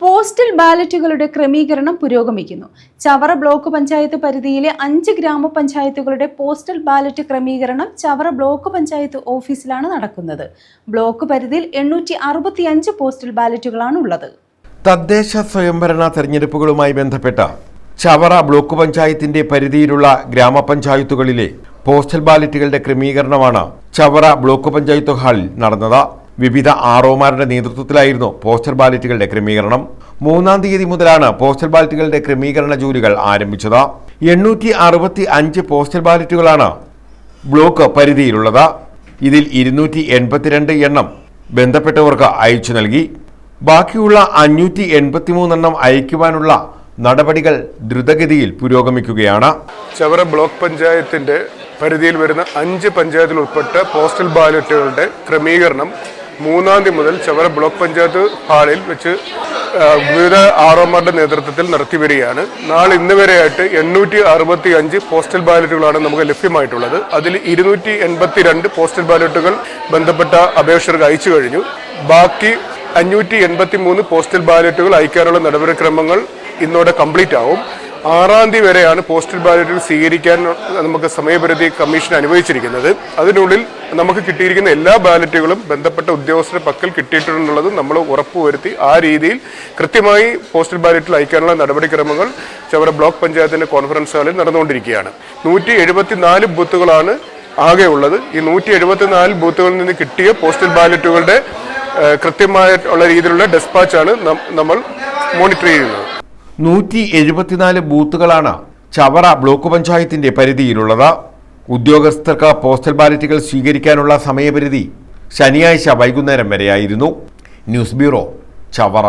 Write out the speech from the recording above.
Postal ബാലറ്റുകളുടെ ക്രമീകരണം പുരോഗമിക്കുന്നു. Chavara block panchayat പരിധിയിലെ അഞ്ച് ഗ്രാമപഞ്ചായത്തുകളുടെ പോസ്റ്റൽ ബാലറ്റ് ക്രമീകരണം ചവറ ബ്ലോക്ക് പഞ്ചായത്ത് ഓഫീസിലാണ് നടക്കുന്നത്. ബ്ലോക്ക് പരിധിയിൽ എണ്ണൂറ്റി അറുപത്തിയഞ്ച് പോസ്റ്റൽ ബാലറ്റുകളാണ് ഉള്ളത്. തദ്ദേശ സ്വയംഭരണ തെരഞ്ഞെടുപ്പുകളുമായി ബന്ധപ്പെട്ട ചവറ ബ്ലോക്ക് പഞ്ചായത്തിന്റെ പരിധിയിലുള്ള ഗ്രാമപഞ്ചായത്തുകളിലെ പോസ്റ്റൽ ബാലറ്റുകളുടെ ക്രമീകരണമാണ് ചവറ ബ്ലോക്ക് പഞ്ചായത്ത് ഹാളിൽ നടന്നത്. വിവിധ ആർഒമാരുടെ നേതൃത്വത്തിലായിരുന്നു പോസ്റ്റൽ ബാലറ്റുകളുടെ ക്രമീകരണം. മൂന്നാം തീയതി മുതലാണ് പോസ്റ്റൽ ബാലറ്റുകളുടെ ക്രമീകരണ ജോലികൾ ആരംഭിച്ചത്. എണ്ണൂറ്റി അറുപത്തി അഞ്ച് പോസ്റ്റൽ ബാലറ്റുകളാണ് ബ്ലോക്ക് പരിധിയിലുള്ളത്. ഇതിൽ ഇരുന്നൂറ്റി എൺപത്തിരണ്ട് എണ്ണം ബന്ധപ്പെട്ടവർക്ക് അയച്ചു നൽകി. ബാക്കിയുള്ള അഞ്ഞൂറ്റി എൺപത്തിമൂന്നെണ്ണം അയക്കുവാനുള്ള നടപടികൾ ദ്രുതഗതിയിൽ പുരോഗമിക്കുകയാണ്. ചവറ ബ്ലോക്ക് പഞ്ചായത്തിന്റെ പരിധിയിൽ വരുന്ന അഞ്ച് പഞ്ചായത്തിൽ ഉൾപ്പെട്ട പോസ്റ്റൽ ബാലറ്റുകളുടെ ക്രമീകരണം മൂന്നാം തീയതി മുതൽ ചവറ ബ്ലോക്ക് പഞ്ചായത്ത് ഹാളിൽ വെച്ച് വിവിധ ആർഒമാരുടെ നേതൃത്വത്തിൽ നടത്തി വരികയാണ് നാളെ ഇന്ന് വരെയായിട്ട് എണ്ണൂറ്റി അറുപത്തി അഞ്ച് പോസ്റ്റൽ ബാലറ്റുകളാണ് നമുക്ക് ലഭ്യമായിട്ടുള്ളത്. അതിൽ ഇരുന്നൂറ്റി എൺപത്തി രണ്ട് പോസ്റ്റൽ ബാലറ്റുകൾ ബന്ധപ്പെട്ട അപേക്ഷകർക്ക് അയച്ചു കഴിഞ്ഞു. ബാക്കി അഞ്ഞൂറ്റി എൺപത്തി മൂന്ന് പോസ്റ്റൽ ബാലറ്റുകൾ അയക്കാനുള്ള നടപടിക്രമങ്ങൾ ഇന്നോടെ കംപ്ലീറ്റ് ആവും. ആറാം തീയതി വരെയാണ് പോസ്റ്റൽ ബാലറ്റുകൾ സ്വീകരിക്കാൻ നമുക്ക് സമയപരിധി കമ്മീഷൻ അനുവദിച്ചിരിക്കുന്നത്. അതിനുള്ളിൽ നമുക്ക് കിട്ടിയിരിക്കുന്ന എല്ലാ ബാലറ്റുകളും ബന്ധപ്പെട്ട ഉദ്യോഗസ്ഥരുടെ പക്കൽ കിട്ടിയിട്ടുണ്ടെന്നുള്ളത് നമ്മൾ ഉറപ്പുവരുത്തി ആ രീതിയിൽ കൃത്യമായി പോസ്റ്റൽ ബാലറ്റിൽ അയക്കാനുള്ള നടപടിക്രമങ്ങൾ ചവറ ബ്ലോക്ക് പഞ്ചായത്തിന്റെ കോൺഫറൻസ് ഹാളിൽ നടന്നുകൊണ്ടിരിക്കുകയാണ്. നൂറ്റി എഴുപത്തിനാല് ബൂത്തുകളാണ് ആകെ ഉള്ളത്. ഈ നൂറ്റി എഴുപത്തിനാല് ബൂത്തുകളിൽ നിന്ന് കിട്ടിയ പോസ്റ്റൽ ബാലറ്റുകളുടെ കൃത്യമായിട്ടുള്ള രീതിയിലുള്ള ഡെസ്പാച്ചാണ് നമ്മൾ മോണിറ്റർ ചെയ്യുന്നത്. നൂറ്റി എഴുപത്തിനാല് ബൂത്തുകളാണ് ചവറ ബ്ലോക്ക് പഞ്ചായത്തിന്റെ പരിധിയിലുള്ളത്. ഉദ്യോഗസ്ഥർക്ക് പോസ്റ്റൽ ബാലറ്റുകൾ സ്വീകരിക്കാനുള്ള സമയപരിധി ശനിയാഴ്ച വൈകുന്നേരം വരെയായിരുന്നു. News bureau Chavara.